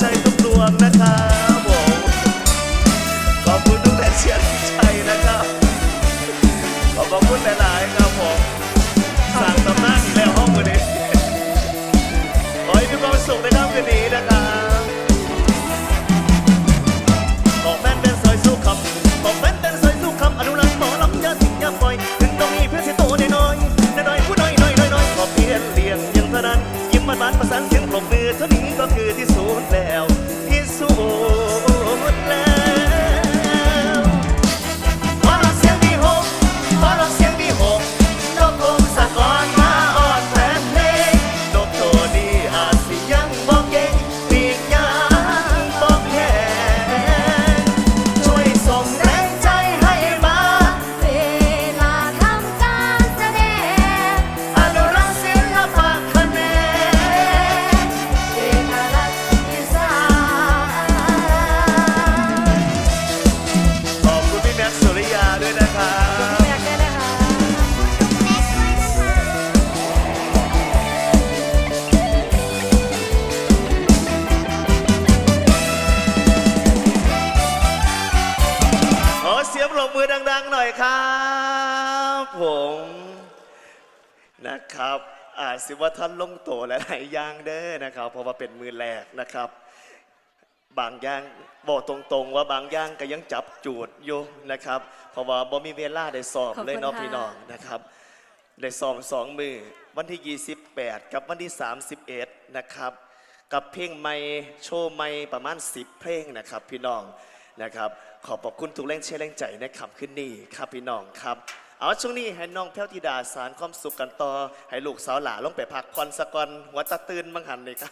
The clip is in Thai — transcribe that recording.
ใจทุกดวงนะครับผขอบคุณทุกแรงเชียร์ใจนะครับ ขอบคุณหลายๆครับผมสั่งตำนานอีกแล้วห้องวันนี้ขอให้มีความสุขในค่ำคืนนี้นะครับบอแม่นเป็นซอยสู้ครับอแม่นเป็นซอยสู้ครัอนุรักหมอลำยาสิงยาปล่อยถึงต้องมีเพื่อนที่โตน้อยๆน้อยๆผู้น้อยๆน้อยๆขอเพียนเรียนยังเท่านั้นยิ้มหวานๆประสานเสียง บมือดัง ๆ หน่อยครับผมนะครับอาจสิว่าท่านลงโตหลายๆอย่างเด้อนะครับ เพราะว่าเป็นมือแรกนะครับ บางอย่างบอกตรงๆ ว่าบางอย่างก็ยังจับจูดอยู่นะครับ เพราะว่าบ่มีเวลาได้สอบขอบคุณเลยเนาะค่ะ พี่น้องนะครับ ได้สอบสองมือวันที่ 28 กับวันที่ 31 นะครับ กับเพลงใหม่โชว์ใหม่ประมาณ 10 เพลงนะครับ พี่น้อง นะครับ ขอบพระคุณทุกแรงเชียร์แรงใจในคำขึ้นนี่ครับพี่น้องครับเอาช่วงนี้ให้น้องแพ้วธิดาสารความสุขกันต่อ ให้ลูกสาวหลาลงไปพักผ่อนสะก่อนหัวตะตื่นบังหันเลยครับ